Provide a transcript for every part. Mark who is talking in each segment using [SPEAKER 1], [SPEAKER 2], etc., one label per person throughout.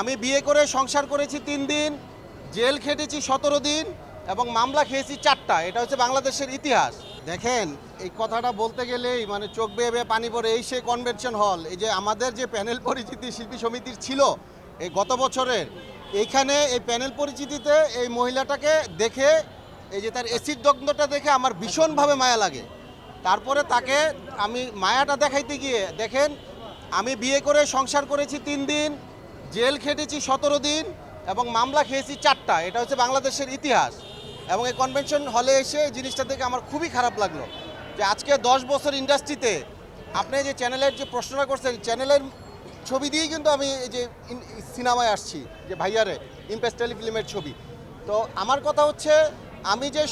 [SPEAKER 1] আমি বিয়ে করে সংসার করেছি তিন দিন, জেল খেটেছি সতেরো দিন এবং মামলা খেয়েছি চারটা। এটা হচ্ছে বাংলাদেশের ইতিহাস। দেখেন, এই কথাটা বলতে গেলেই মানে চোখ বেয়ে বেয়ে পানি পড়ে এই সেই কনভেনশন হল এই যে আমাদের যে প্যানেল পরিচিতি শিল্পী সমিতির ছিল এই গত বছরের, এইখানে এই প্যানেল পরিচিতিতে এই মহিলাটাকে দেখে, এই যে তার এসিড দগ্ধটা দেখে আমার ভীষণভাবে মায়া লাগে। তারপরে তাকে আমি মায়াটা দেখাইতে গিয়ে দেখেন, আমি বিয়ে করে সংসার করেছি তিন দিন জেল খেটেছি সতেরো দিন এবং মামলা খেয়েছি চারটা। এটা হচ্ছে বাংলাদেশের ইতিহাস। এবং এই কনভেনশন হলে এসে এই জিনিসটা দেখে আমার খুবই খারাপ লাগল যে আজকে দশ বছর ইন্ডাস্ট্রিতে আপনি যে চ্যানেলের যে প্রশ্নটা করছেন চ্যানেলের ছবি দিয়েই কিন্তু আমি এই যে সিনেমায় আসছি, যে ভাইয়ারে ইম্পেস টেলিফিল্মের ছবি। তো আমার কথা হচ্ছে, আমি যে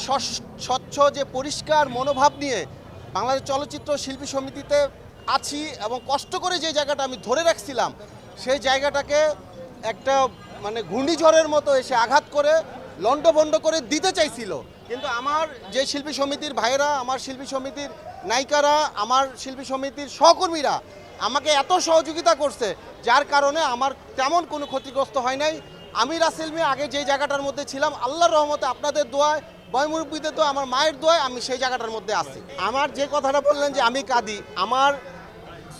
[SPEAKER 1] স্বচ্ছ, যে পরিষ্কার মনোভাব নিয়ে বাংলাদেশ চলচ্চিত্র শিল্পী সমিতিতে আছি এবং কষ্ট করে যে জায়গাটা আমি ধরে রাখছিলাম সেই জায়গাটাকে একটা মানে ঘূর্ণিঝড়ের মতো এসে আঘাত করে লণ্ডভণ্ড করে দিতে চাইছিল। কিন্তু আমার যে শিল্পী সমিতির ভাইয়েরা, আমার শিল্পী সমিতির নায়িকারা, আমার শিল্পী সমিতির সহকর্মীরা আমাকে এত সহযোগিতা করছে, যার কারণে আমার তেমন কোনো ক্ষতিগ্রস্ত হয় নাই। আমি রাসেল আগে যে জায়গাটার মধ্যে ছিলাম, আল্লাহর রহমতে আপনাদের দোয়ায় বয়মুরব্বীদের দোয়া আমার মায়ের দোয়ায় আমি সেই জায়গাটার মধ্যে আছি। আমার যে কথাটা বললেন যে আমি কাঁদি, আমার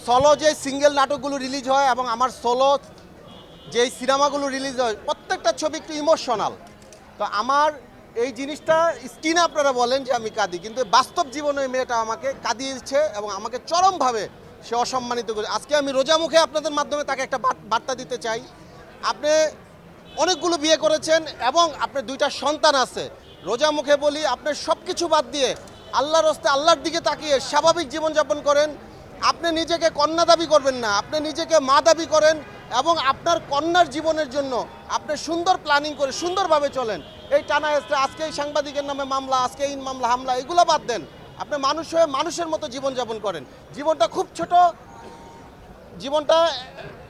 [SPEAKER 1] সলো যে সিঙ্গেল নাটকগুলো রিলিজ হয় এবং আমার সোলো যে সিনেমাগুলো রিলিজ হয়, প্রত্যেকটা ছবি একটু ইমোশনাল তো আমার এই জিনিসটা স্ক্রিনে আপনারা বলেন যে আমি কাঁদি, কিন্তু বাস্তব জীবনে মেয়েটা আমাকে কাঁদিয়েছে এবং আমাকে চরমভাবে সে অসম্মানিত করে আজকে আমি রোজা মুখে আপনাদের মাধ্যমে তাকে একটা বার্তা দিতে চাই। আপনি অনেকগুলো বিয়ে করেছেন এবং আপনার দুইটা সন্তান আছে। রোজা মুখে বলি, আপনি সব কিছু বাদ দিয়ে আল্লাহর হস্তে আল্লাহর দিকে তাকিয়ে স্বাভাবিক জীবনযাপন করেন। আপনি নিজেকে কন্যা দাবি করবেন না, আপনি নিজেকে মা দাবি করেন এবং আপনার কন্যার জীবনের জন্য আপনি সুন্দর প্ল্যানিং করে সুন্দরভাবে চলেন। এই টানা হেসড়ে আজকে এই সাংবাদিকের নামে মামলা, আজকে এই মামলা, হামলা, এগুলো বাদ দেন। আপনি মানুষ হয়ে মানুষের মতো জীবনযাপন করেন। জীবনটা খুব ছোট। জীবনটা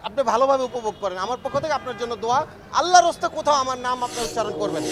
[SPEAKER 1] আপনি ভালোভাবে উপভোগ করেন। আমার পক্ষ থেকে আপনার জন্য দোয়া। আল্লাহর হস্তে কোথাও আমার নাম আপনি উচ্চারণ করবেন।